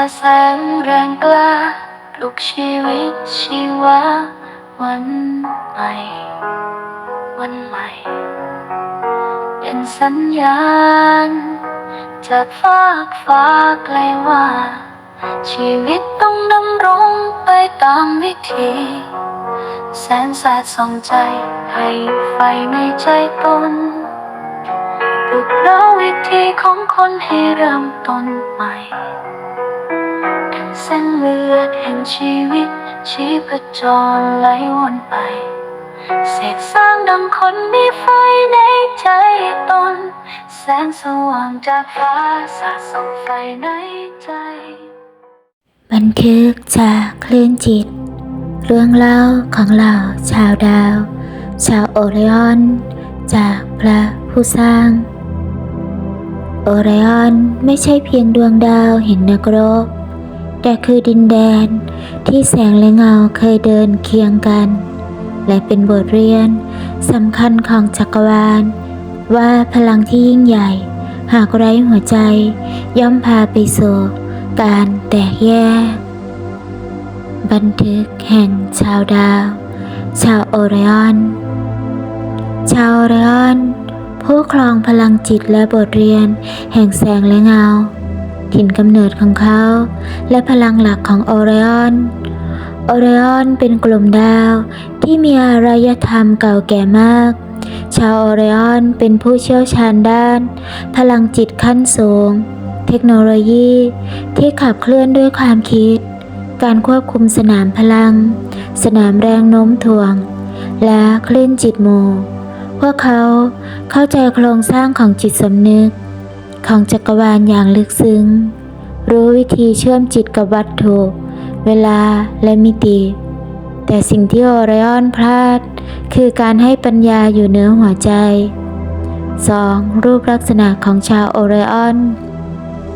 าแสงแรงกล้าปลุกชีวิตชีวาวันใหม่ วันใหม่ เป็นสัญญาณ จากฟากฟ้าไกลว่า ชีวิตต้องดำรงไปตามวิธี แสนสดส่องใจ ให้ไฟในใจตนปลุกเร้าวิธีของคนให้เริ่มต้นใหม่ เส้นเลือดแห่งชีวิต ชีพจรไหลวนไปเสกสร้างดังคนมีไฟในใจตน แสงสว่างจากฟ้าสาดส่องไฟในใจ บันทึกจากคลื่นจิต เรื่องเล่าของเหล่าชาวดาว ชาวโอไรออน จากพระผู้สร้างโอไรออนไม่ใช่เพียงดวงดาวเห็นนักรบ แต่คือดินแดนที่แสงและเงาเคยเดินเคียงกัน และเป็นบทเรียนสำคัญของจักรวาล ว่าพลังที่ยิ่งใหญ่ หากไร้หัวใจ ย่อมพาไปสู่การแตกแยก บันทึกแห่งชาวดาว ชาวโอไรออนชาวโอไรออนผู้ครองพลังจิตและบทเรียน แห่งแสงและเงา ถิ่นกำเนิดของเขา และพลังหลักของโอไรออนโอไรออนเป็นกลุ่มดาวที่มีอารยธรรมเก่าแก่มาก ชาวโอไรออนเป็นผู้เชี่ยวชาญด้าน พลังจิตขั้นสูง เทคโนโลยีที่ขับเคลื่อนด้วยความคิด การควบคุมสนามพลัง สนามแรงโน้มถ่วง และคลื่นจิตหมู่พวกเขาเข้าใจโครงสร้างของจิตสำนึก ของจักรวาลอย่างลึกซึ้ง รู้วิธีเชื่อมจิตกับวัตถุ เวลาและมิติ แต่สิ่งที่โอไรออนพลาด คือการให้ปัญญาอยู่เหนือหัวใจ 2. รูปลักษณะของชาวโอไรออน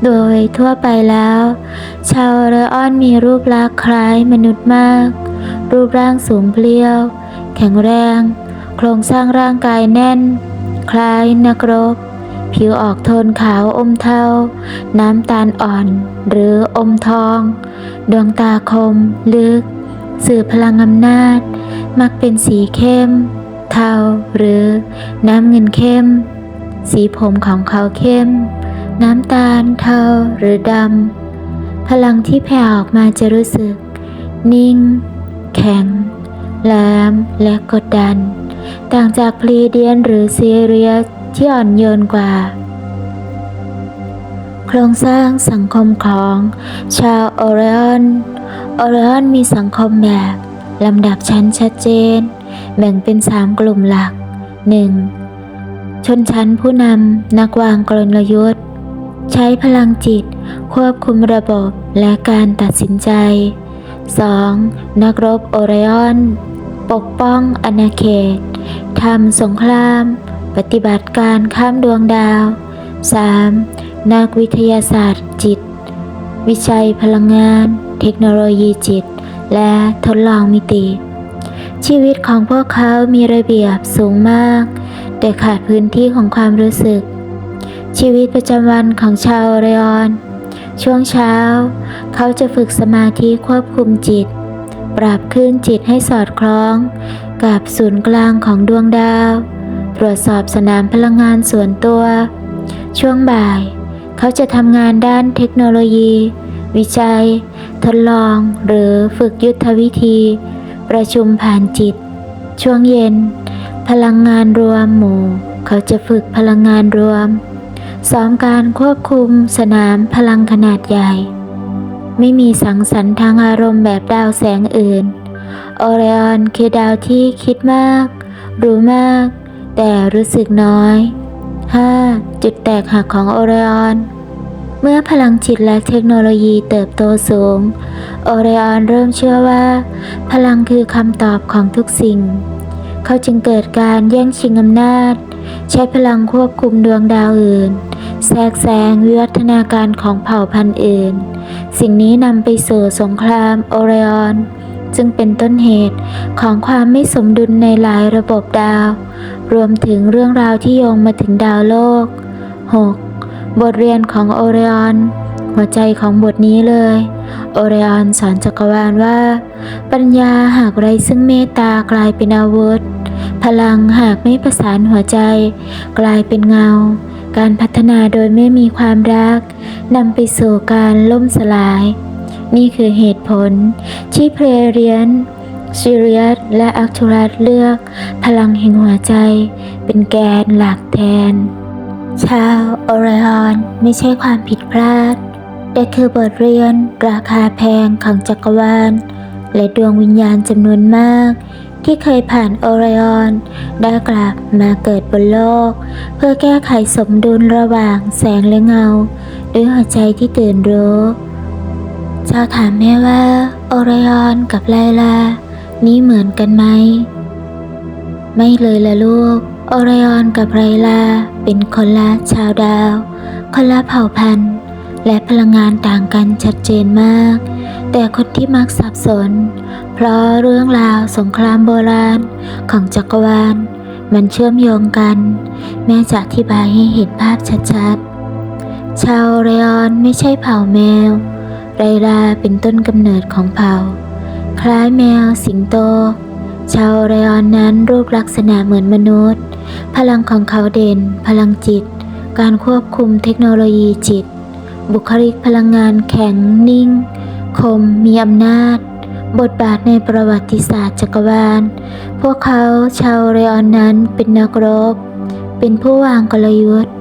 โดยทั่วไปแล้ว ชาวโอไรออนมีรูปลักษณ์คล้ายมนุษย์มาก รูปร่างสูงเพลียว แข็งแรง โครงสร้างร่างกายแน่น คล้ายนักรบ ผิวออกโทนขาวอมเทา น้ำตาลอ่อน หรืออมทอง ดวงตาคม ลึก สื่อพลังอำนาจ มักเป็นสีเข้ม เทา หรือน้ำเงินเข้ม สีผมของเขาเข้ม น้ำตาลเทาหรือดำ พลังที่แผ่ออกมาจะรู้สึก นิ่ง แข็งแหลมและกดดัน ต่างจากพลีเดียนหรือซีเรียส ที่อ่อนโยนกว่า โครงสร้างสังคมของชาวโอเรออนโอเรออนมีสังคมแบบลำดับชั้นชัดเจน แบ่งเป็นสามกลุ่มหลัก 1. ชนชั้นผู้นำนักวางกลยุทธ์ ใช้พลังจิต ควบคุมระบบและการตัดสินใจ 2. นักรบโอไรออน ปกป้องอาณาเขตทำสงคราม ปฏิบัติการข้ามดวงดาว 3. นักวิทยาศาสตร์จิต วิจัยพลังงาน เทคโนโลยีจิต และทดลองมิติ ชีวิตของพวกเขามีระเบียบสูงมาก แต่ขาดพื้นที่ของความรู้สึก ชีวิตประจำวันของชาวเรออน ช่วงเช้า เขาจะฝึกสมาธิควบคุมจิต ปรับคลื่นจิตให้สอดคล้อง กับศูนย์กลางของดวงดาว ตรวจสอบสนามพลังงานส่วนตัว ช่วงบ่าย เขาจะทำงานด้านเทคโนโลยี วิจัย ทดลอง หรือฝึกยุทธวิธี ประชุมผ่านจิต ช่วงเย็น พลังงานรวมหมู่ เขาจะฝึกพลังงานรวมซ้อมการควบคุมสนามพลังขนาดใหญ่ ไม่มีสังสรรค์ทางอารมณ์แบบดาวแสงอื่น โอเรออนคือดาวที่คิดมาก รู้มาก แต่รู้สึกน้อย 5. จุดแตกหักของโอเรออน เมื่อพลังจิตและเทคโนโลยีเติบโตสูง โอเรออนเริ่มเชื่อว่า พลังคือคำตอบของทุกสิ่ง เขาจึงเกิดการแย่งชิงอำนาจ ใช้พลังควบคุมดวงดาวอื่น แทรกแซงวิวัฒนาการของเผ่าพันธุ์อื่น สิ่งนี้นำไปสู่สงครามโอเรออน ซึ่งเป็นต้นเหตุของความไม่สมดุลในหลายระบบดาว รวมถึงเรื่องราวที่โยงมาถึงดาวโลก 6. บทเรียนของโอเรออนหัวใจของบทนี้เลย โอเรออนสอนจักรวาลว่า ปัญญาหากไรซึ่งเมตตากลายเป็นอาวุธ พลังหากไม่ประสานหัวใจ กลายเป็นเงา การพัฒนาโดยไม่มีความรักนำไปสู่การล่มสลาย นี่คือเหตุผล ที่เพลเรียนซิเรียสและอัคทูรัสเลือก พลังแห่งหัวใจ เป็นแกนหลักแทน ชาวโอเรออนไม่ใช่ความผิดพลาด แต่คือบทเรียนราคาแพงของจักรวาล และดวงวิญญาณจำนวนมาก ที่เคยผ่านโอเรออนได้กลับมาเกิดบนโลก เพื่อแก้ไขสมดุลระหว่างแสงและเงา ด้วยหัวใจที่ตื่นรู้ เจ้าถามแม่ว่าโอรออนกับไลลา นี่เหมือนกันไหม ไม่เลยละลูก โอรออนกับไรลา เป็นคนละชาวดาว คนละเผ่าพันธุ์ และพลังงานต่างกันชัดเจนมาก แต่คนที่มักสับสน เพราะเรื่องราวสงครามโบราณของจักรวาล มันเชื่อมโยงกัน แม่จะอธิบายให้เห็นภาพชัดๆ ชาวเรออนไม่ใช่เผ่าแมว ไรลาเป็นต้นกำเนิดของเผ่า คล้ายแมวสิงโต ชาวเรออนนั้นรูปลักษณะเหมือนมนุษย์ พลังของเขาเด่น พลังจิต การควบคุมเทคโนโลยีจิต บุคลิกพลังงานแข็งนิ่ง คมมีอำนาจ บทบาทในประวัติศาสตร์จักรวาล พวกเขาชาวเรออนนั้นเป็นนักรบ เป็นผู้วางกลยุทธ์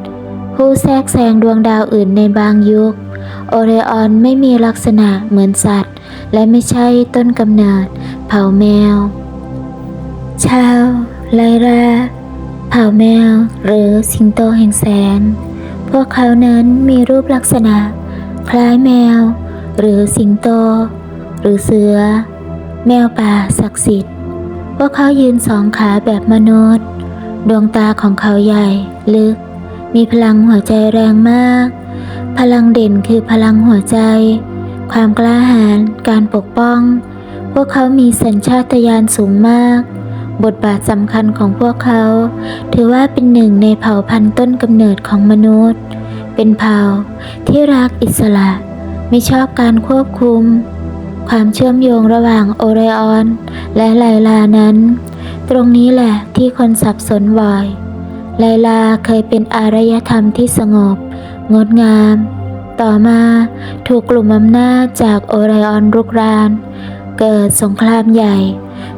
ผู้แทรกแซงดวงดาวอื่นในบางยุค โอเรออนไม่มีลักษณะเหมือนสัตว์ และไม่ใช่ต้นกำเนิด เผ่าแมว ชาวไลราเผ่าแมวหรือสิงโตแห่งแสง พวกเขานั้นมีรูปลักษณะ คล้ายแมว หรือสิงโต หรือเสือ แมวป่าศักดิ์สิทธิ์ พวกเขายืนสองขาแบบมนุษย์ ดวงตาของเขาใหญ่ ลึก มีพลังหัวใจแรงมาก พลังเด่นคือพลังหัวใจ ความกล้าหาญ การปกป้อง พวกเขามีสัญชาตญาณสูงมาก บทบาทสำคัญของพวกเขา ถือว่าเป็นหนึ่งในเผ่าพันธุ์ต้นกำเนิดของมนุษย์ เป็นเผ่าที่รักอิสระ ไม่ชอบการควบคุม ความเชื่อมโยงระหว่างโอเรออน และไลลานั้น ตรงนี้แหละที่คนสับสนบ่อย ไลลาเคยเป็นอารยธรรมที่สงบ งดงาม ต่อมาถูกกลุ่มอำนาจจากโอไรออนรุกราน เกิดสงครามใหญ่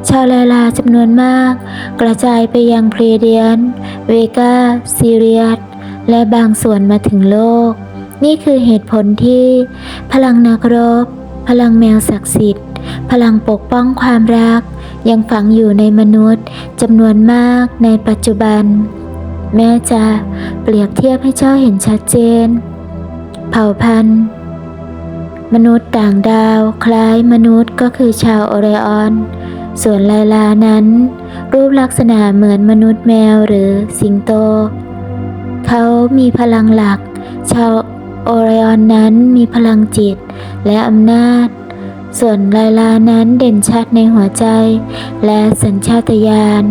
ชาวไลลาจำนวนมาก กระจายไปยังเพรเดียน เวกาซีเรียสและบางส่วนมาถึงโลก นี่คือเหตุผลที่ พลังนักรบ พลังแมวศักดิ์สิทธิ์ พลังปกป้องความรัก ยังฝังอยู่ในมนุษย์จำนวนมากในปัจจุบัน แม่จะเปรียบเทียบให้เจ้าเห็นชัดเจน เผ่าพันธุ์ มนุษย์ต่างดาวคล้ายมนุษย์ก็คือชาวโอเรออน ส่วนไลลานั้น รูปลักษณะเหมือนมนุษย์แมวหรือสิงโต เขามีพลังหลัก ชาวโอเรออนนั้นมีพลังจิตและอำนาจ ส่วนไลลานั้นเด่นชัดในหัวใจ และสัญชาตญาณ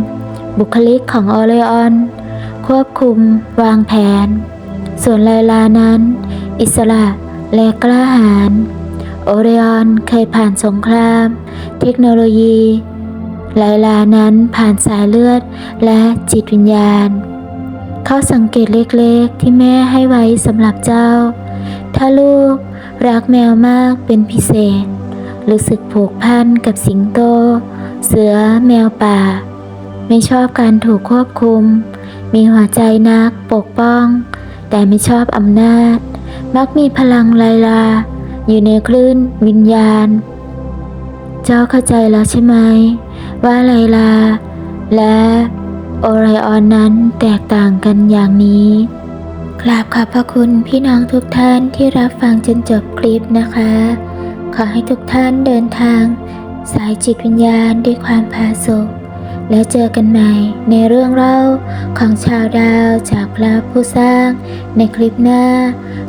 บุคลิกของโอเรออน ควบคุม วางแผน ส่วนไลลานั้น อิสระและกล้าหาญโอเรออนเคยผ่านสงคราม เทคโนโลยีไลลานั้นผ่านสายเลือดและจิตวิญญาณ เขาสังเกตเล็กๆที่แม่ให้ไว้สำหรับเจ้า ถ้าลูกรักแมวมากเป็นพิเศษ รู้สึกผูกพันกับสิงโต เสือแมวป่า ไม่ชอบการถูกควบคุม มีหัวใจนักปกป้อง แต่ไม่ชอบอำนาจ มักมีพลังไลลา อยู่ในคลื่นวิญญาณ เจ้าเข้าใจแล้วใช่ไหม ว่าไลลา และโอไรออนนั้นแตกต่างกันอย่างนี้กราบขอบพระคุณพี่น้องทุกท่านที่รับฟังจนจบคลิปนะคะ ขอให้ทุกท่านเดินทาง สายจิตวิญญาณด้วยความผาสุก แล้วเจอกันใหม่ในเรื่องเล่าของชาวดาวจากพระผู้สร้างในคลิปหน้า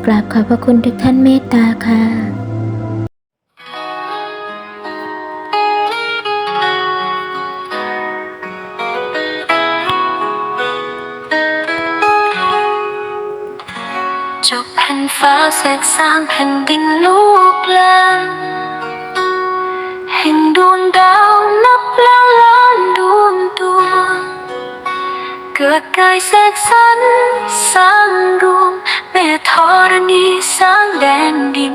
กราบขอบพระคุณทุกท่านเมตตาค่ะจบแผ่นฟ้าเสกสร้างแผ่นดินลูกหลาน กิดกายเสกสรรสร้างรวมแม่ธรณีสร้างแดนดิน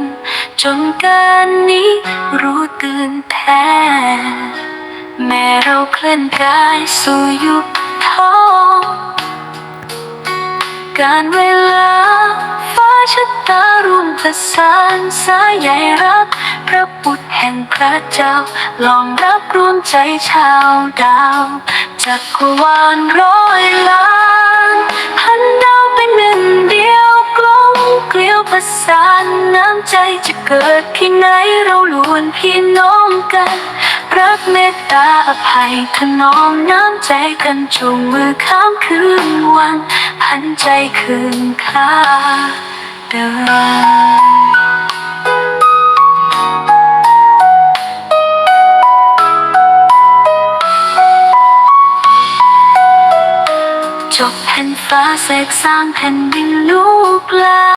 จนการนี้รู้ตื่นแท้แม่เราเคลื่อนกายสู่ยุคทองการเวลาฟ้าชะตารวมประสานสายใยรักพระบุตรแห่งพระเจ้าลองรับรวมใจชาวดาว จักรวาลร้อยล้านพันดาวเป็นหนึ่งเดียวกลมเกลียวประสานน้ำใจจะเกิดที่ไหนเราล้วนพี่น้องกัน รักเมตตาอภัยถนอมน้ำใจกันจูงมือข้ามคืนวัน พันใจคืนค่าเดิม ฟ้าเสกสร้างแผ่นดินลูกลา